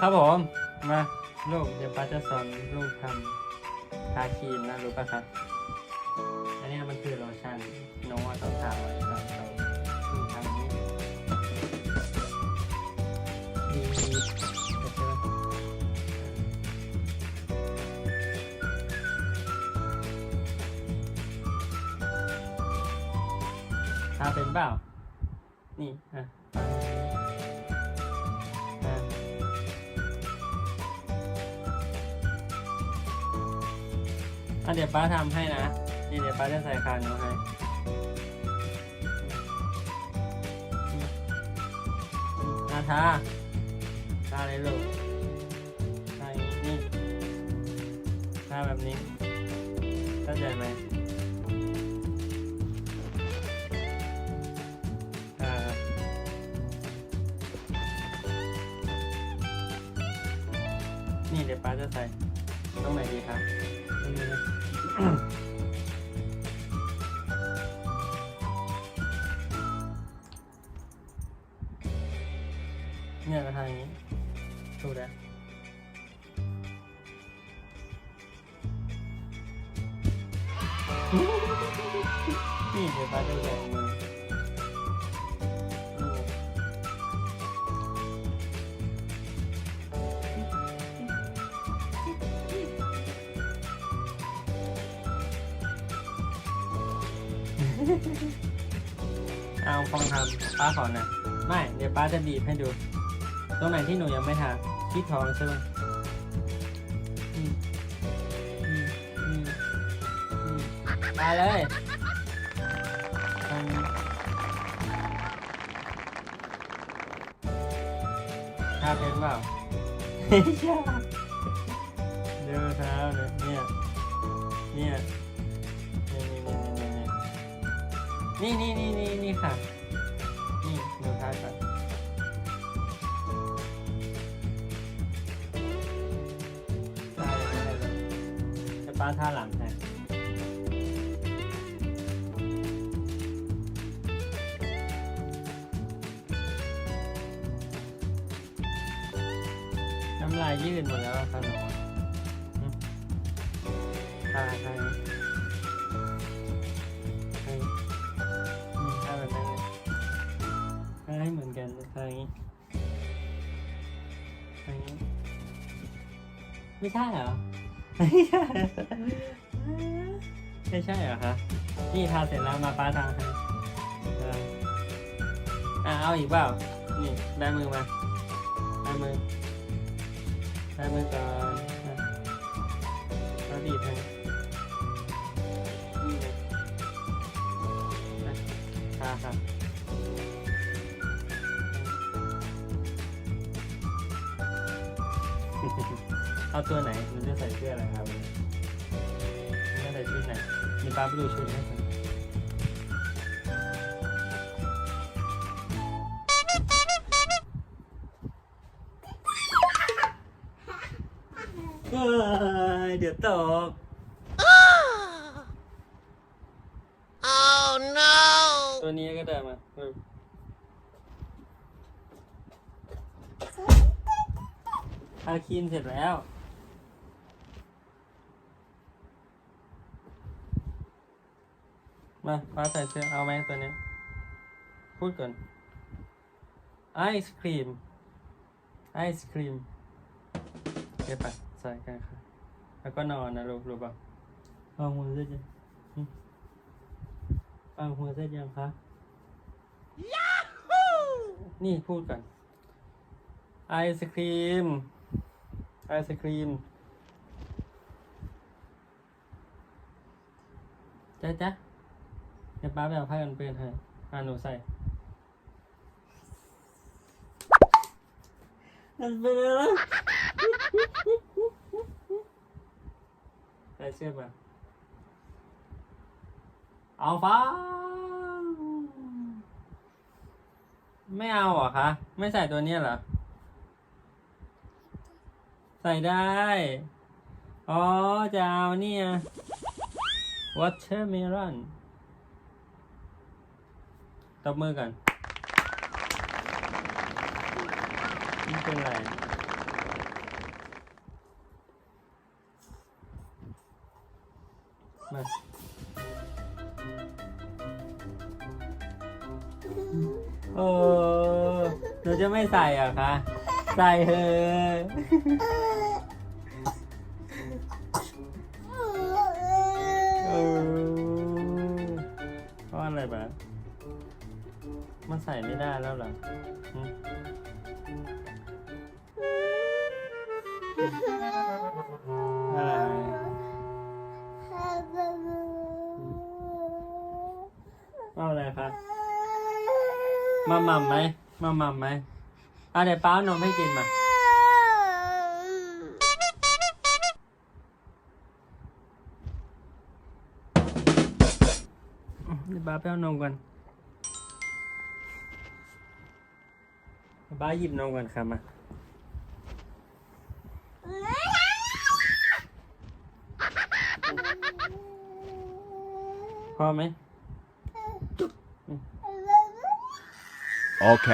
ครับผม มาลูกเดี๋ยวป้าจะสอนลูกทำทาครีมนะรู้ป่ะครับ อันนี้มันคือโลชั่นน้องว่าต้องทาไว้ตอนเราทำนี้มีเดี๋ยวใช่ไหมทาเป็นเปล่า นี่ อะ อะเดี๋ยวป้าทำให้นะ นี่เดี๋ยวป้าจะใส่คานมาให้อาทาทาเลยลูกทาอย่างนี้ทาแบบนี้เข้าใจไหมอ่านี่เดี๋ยวป้าจะใส่ ตรงไหนดีครับตรงนี้นะเนี่ยมาทางนี้ถูกแล้วนี่เดี๋ยวป้าจะแบ่งมือ เอาฟองทำป้าขอหน่อยไม่ เดี๋ยวป้าจะบีบให้ดู ตรงไหนที่หนูยังไม่ทาที่ท้องใช่ไหมมาเลยทางนี้ทาเป็นเปล่าเดี๋ยวเท้าเนี่ย เนี่ย นี่นี่นี่นี่นี่นี่นี่นี่ค่ะ นี่หนูทาก่อนได้เลยได้เลยจะป้าท่าหลังแทนน้ำลายยืดหมดแล้วอะขนมอืมท่าท่านี้ท่า ไม่ใช่เหรอไม่ใช่เหรอคะนี่ทาเสร็จแล้วมาป้าทาให้เอออะเอาอีกเปล่า นี่ได้มือมาได้มือได้มือก่อนอะแล้วบีบให้นี่เลยอะทาค่ะ เอาตัวไหนมันจะใส่เสื้ออะไรครับมันจะใส่ชุดไหนมีป้าไปดูชุดให้กันเฮ้ยเดี๋ยวตก Oh no! ตัวนี้ก็ได้มาเออทาครีมเสร็จแล้ว มาฟ้าใส่เสื้อเอาไหมตัวนี้พูดก่อนไอศครีมไอศครีมเก็บไปใส่กันค่ะ แล้วก็นอนนะลูกรู้ป่ะเอาหัวเสร็จยังหึเอาหัวเสร็จยังคะนี่พูดก่อนไอศครีมไอศครีมจ๊ะจ๊ะเดี๋ยวป้าไปเอาผ้ากันเปื้อนให้พาหนูใส่ มันเป็นอะไรใส่เสื้อมาเอาฟ้า ไม่เอาเหรอคะ ไม่ใส่ตัวเนี้ยเหรอ ใส่ได้ อ๋อ จะเอาเนี่ย watermelon ตบมือกันไม่เป็นไรมาโอ้หนูจะไม่ใส่เหรคะ ใส่เถอะเออเพราะอะไรบ้าง มันใส่ไม่ได้แล้วเหรอหึอะไรอาอะไรคะมาหม่ำไหมมาหม่ำไหมอะเดี๋ยวป้าเอานมให้กินมา เดี๋ยวป้าไปเอานมก่อน บ้าหยิบนมก่อนครับมาพอไหม โอเค